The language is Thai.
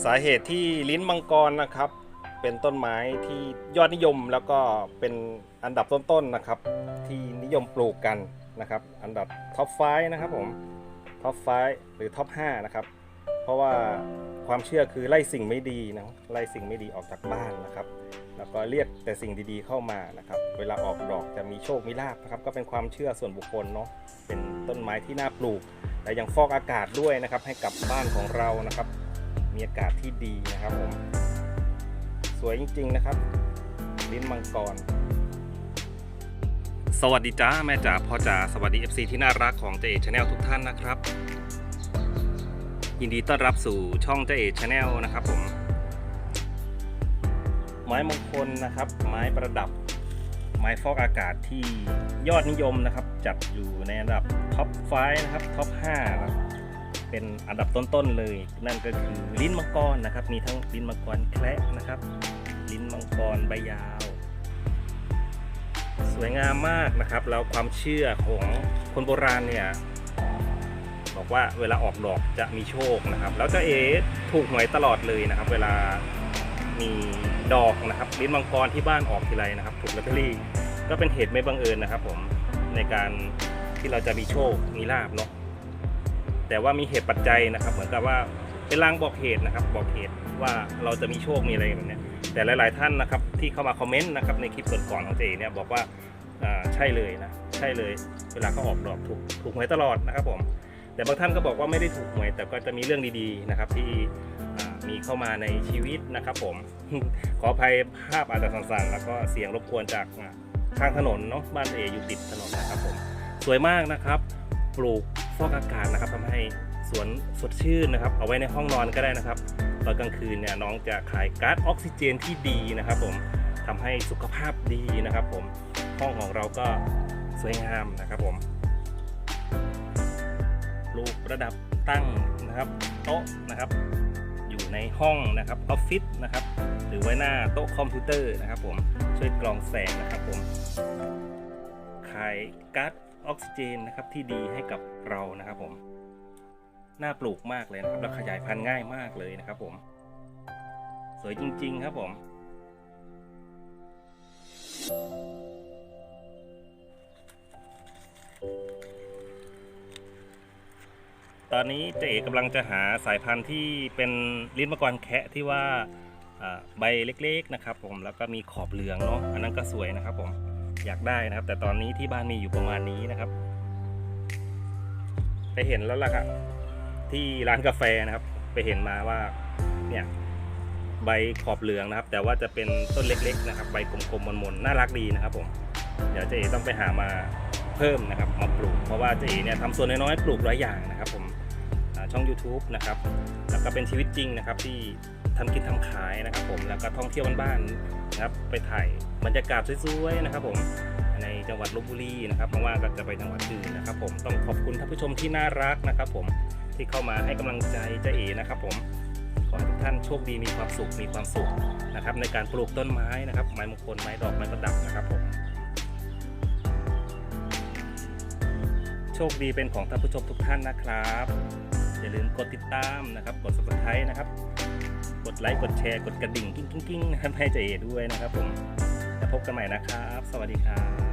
สาเหตุที่ลิ้นมังกรนะครับ เป็นต้นไม้ที่ยอดนิยมแล้วก็เป็นอันดับต้นๆนนะครับ ที่นิยมปลูกกันนะครับ อันดับท็อปไฟนะครับผมท็อปไฟหรือท็อป5นะครับ เพราะว่าความเชื่อคือไล่สิ่งไม่ดีนะไล่สิ่งไม่ดีออกจากบ้านนะครับ แล้วก็เรียกแต่สิ่งดีๆเข้ามานะครับ เวลาออกดอกจะมีโชคมีลาภนะครับ ก็เป็นความเชื่อส่วนบุคคลเนาะเป็นต้นไม้ที่น่าปลูก และยังฟอกอากาศด้วยนะครับ ให้กับบ้านของเรานะครับ มีอากาศที่ดีนะครับผมสวยจริง ๆ นะครับ ลิ้นมังกร สวัสดีจ้าแม่จ๋าพ่อจ๋าสวัสดี FC ที่น่ารักของเจเอชแนลทุกท่านนะครับ ยินดีต้อนรับสู่ช่องเจเอชแนลนะครับผม ไม้มงคลนะครับ ไม้ประดับ ไม้ฟอกอากาศที่ยอดนิยมนะครับ จัดอยู่ในอันดับท็อป 5 นะครับท็อป 5 นะครับ เป็นอันดับต้นๆเลย นั่นก็คือลิ้นมังกรนะครับ มีทั้งลิ้นมังกรแคระนะครับ ลิ้นมังกรใบยาว สวยงามมากนะครับ แล้วความเชื่อของคนโบราณเนี่ยบอกว่าเวลาออกดอกจะมีโชคนะครับ แล้วเจะเอถูกหวยตลอดเลยนะครับ เวลามีดอกนะครับลิ้นมังกรที่บ้านออกทีไรนะครับถูกลอตเตอรี่ก็เป็นเหตุไม่บังเอิญนะครับ ผมในการที่เราจะมีโชคมีลาบเนาะ แต่ว่ามีเหตุปัจจัยนะครับ เหมือนกับว่าเป็นลางบอกเหตุนะครับ บอกเหตุว่าเราจะมีโชคมีอะไรแบบนี้แต่หลาย ๆ ท่านนะครับที่เข้ามาคอมเมนต์นะครับในคลิปก่อนๆของเจเนี่ยบอกว่าใช่เลยนะใช่เลย เวลาเขาออกดอกถูกถูกหวยตลอดนะครับผมแต่บางท่านก็บอกว่าไม่ได้ถูกหวยแต่ก็จะมีเรื่องดีๆนะครับที่มีเข้ามาในชีวิตนะครับ ผมขออภัยภาพอาจจะสั่นๆแล้วก็เสียงรบกวนจากอ่าข้างถนนเนาะบ้านเออยู่ติดถนนนะครับผมสวยมากนะครับ ปลูก ฟอกอากาศนะครับทำให้สวนสดชื่นนะครับ เอาไว้ในห้องนอนก็ได้นะครับตอนกลางคืนเนี่ยน้องจะขายก๊าซออกซิเจนที่ดีนะครับ ผมทำให้สุขภาพดีนะครับ ผมห้องของเราก็สวยงามนะครับผมปลูกระดับตั้งนะครับโต๊ะนะครับ อยู่ในห้องนะครับออฟฟิศนะครับ หรือไว้หน้าโต๊ะคอมพิวเตอร์นะครับ ผมช่วยกรองแสงนะครับ ผมขายก๊าซ ออกซิเจนนะครับที่ดีให้กับเรานะครับผมน่าปลูกมากเลยนะครับ แล้วขยายพันธุ์ง่ายมากเลยนะครับผม สวยจริง ๆ ครับผม ตอนนี้เจ๊เอกำลังจะหาสายพันธุ์ที่เป็นลิ้นมังกรแคะที่ว่าใบเล็ก ๆ นะครับ ผมแล้วก็มีขอบเหลืองเนาะอันนั้นก็สวยนะครับผม อยากได้นะครับ แต่ตอนนี้ที่บ้านมีอยู่ประมาณนี้นะครับ ไปเห็นแล้วล่ะครับที่ร้านกาแฟนะครับ ไปเห็นมาว่าเนี่ยใบขอบเหลืองนะครับ แต่ว่าจะเป็นต้นเล็ก ๆ นะครับ ใบกลมๆมนๆน่ารักดีนะครับผมเดี๋ยวเจ๊ต้องไปหามาเพิ่มนะครับมาปลูก เพราะว่าเจ๊เนี่ยทำสวนน้อยๆปลูกหลายอย่างนะครับ ผมช่อง YouTube นะครับ แล้วก็เป็นชีวิตจริงนะครับที่ทำกินทำขายนะครับ ผมแล้วก็ท่องเที่ยวบ้านๆนะครับ ไปถ่าย บรรยากาศสวยๆนะครับผมในจังหวัดลบบุรีนะครับไม่ว่าก็จะไปจังหวัดอื่นนะครับ ผมต้องขอบคุณท่านผู้ชมที่น่ารักนะครับ ผมที่เข้ามาให้กำลังใจเจ๊เอนะครับ ผมขอให้ทุกท่านโชคดีมีความสุขมีความสุขนะครับ ในการปลูกต้นไม้นะครับ ไม้มงคลไม้ดอกไม้ประดับนะครับผมโชคดีเป็นของท่านผู้ชมทุกท่านนะครับ อย่าลืมกดติดตามนะครับ กด subscribe นะครับ กดไลค์กดแชร์กดกระดิ่งกิ้งกิ้งกิ้งนะครับให้เจเอด้วยนะครับผม พบกันใหม่นะครับ สวัสดีครับ